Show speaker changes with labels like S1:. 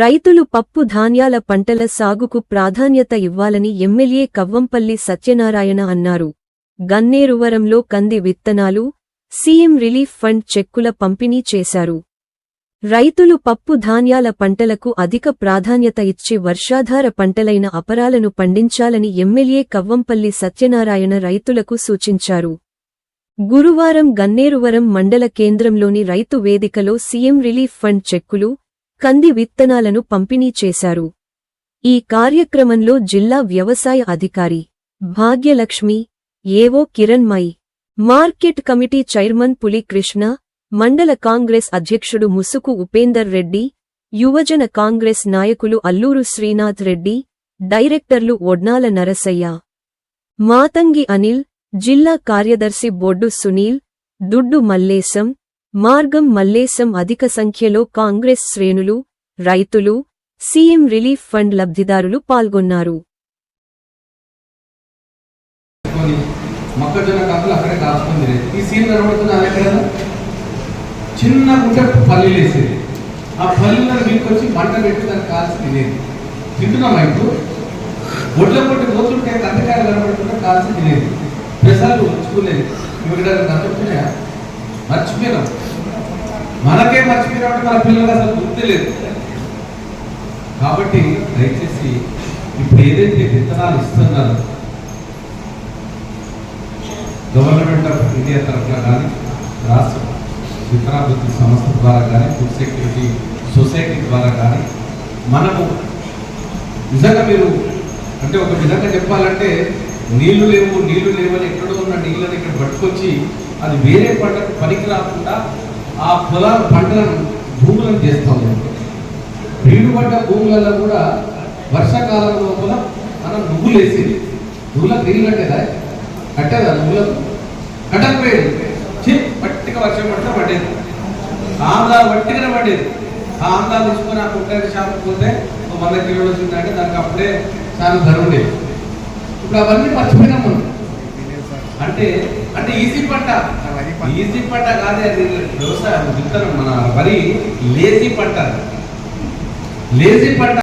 S1: రైతులు పప్పు ధాన్యాల పంటల సాగుకు ప్రాధాన్యత ఇవ్వాలని ఎమ్మెల్యే కవ్వంపల్లి సత్యనారాయణ అన్నారు. గన్నేరువరంలో కంది విత్తనాలు సీఎం రిలీఫ్ ఫండ్ చెక్కుల పంపిణీ చేశారు. రైతులు పప్పు ధాన్యాల పంటలకు అధిక ప్రాధాన్యత ఇచ్చి వర్షాధార పంటలైన అపరాలను పండించాలని ఎమ్మెల్యే కవ్వంపల్లి సత్యనారాయణ రైతులకు సూచించారు. గురువారం గన్నేరువరం మండల కేంద్రంలోని రైతు వేదికలో సీఎం రిలీఫ్ ఫండ్ చెక్కులు కంది విత్తనాలను పంపిణీ చేశారు. ఈ కార్యక్రమంలో జిల్లా వ్యవసాయ అధికారి Bhagyalakshmi AO Kiranmayi market committee chairman పులి కృష్ణ మండల కాంగ్రెస్ అధ్యక్షుడు ముసుకు ఉపేందర్ రెడ్డి యువజన కాంగ్రెస్ నాయకులు అల్లూరు శ్రీనాథ్ రెడ్డి డైరెక్టర్లు ఒడ్నాల నరసయ్య మాతంగి అనిల్ జిల్లా కార్యదర్శి బొడ్డు సునీల్ దుడ్డు మల్లేశం మార్గం మల్లేశం అధిక సంఖ్యలో కాంగ్రెస్ శ్రేణులు రైతులు సీఎం రిలీఫ్ ఫండ్ లబ్ధిదారులు పాల్గొన్నారు.
S2: మొక్కజొన్న కంకులు అక్కడే కాసుకొని తినేది. ఈ సీన్ కనబడుతుంది అది ఎక్కడ చిన్న గుంటె పల్లీలు వేసేది. ఆ పల్లీలను వీకొచ్చి మంట పెట్టి దాన్ని కాల్చి తినేది. తింటున్నాం ఇప్పుడు? ఒడ్ల కొట్టి పోతుంటే కందకాయలు కనబడుతుంటే కాల్సి తినేది. పెసాలు ఉంచుకోలేదు ఇవి కనబడుతున్నాయా మర్చిపోయినాం. మనకే మర్చిపోయినట్టు మన పిల్లలకు అసలు గుర్తు లేదు. కాబట్టి దయచేసి ఇప్పుడు ఏదైతే విత్తనాలు ఇస్తున్నారో గవర్నమెంట్ ఆఫ్ ఇండియా తరఫున కానీ రాష్ట్ర విత్తనాభివృద్ధి సంస్థ ద్వారా కానీ ఫుడ్ సెక్యూరిటీ సొసైటీ ద్వారా కానీ మనము నిజంగా మీరు అంటే ఒక విధంగా చెప్పాలంటే నీళ్ళు లేవు నీళ్ళు లేవని ఎక్కడో ఉన్న నీళ్ళని ఇక్కడ పట్టుకొచ్చి అది వేరే పంటకు పనికి రాకుండా ఆ పొలాల పంటలను భూములను చేస్తూ ఉన్నాం పడ్డ భూములలో కూడా వర్షాకాలం లోపల మనం నువ్వులు వేసేది. నువ్వులకు నీళ్ళు కట్టేదా కట్టేదా నువ్వులకు. కట్టకపోయేది. పట్టిక వర్షం పడితే పడేది. ఆంధ్ర పట్టికనే పడేది. ఆ ఆంధ్ర తీసుకుని ఆ కుక్కరి షాప్ పోతే వంద కిలోలు వచ్చిందంటే దానికి అప్పుడే చాలా ధర ఉండేది. ఇప్పుడు అవన్నీ మర్చిపోయినాం మనం. అంటే అంటే ఈజీ పంట ఈజీ పంట కాదే అది. వ్యవసాయం విత్తనం మన వరి లేజీ పంట లేజీ పంట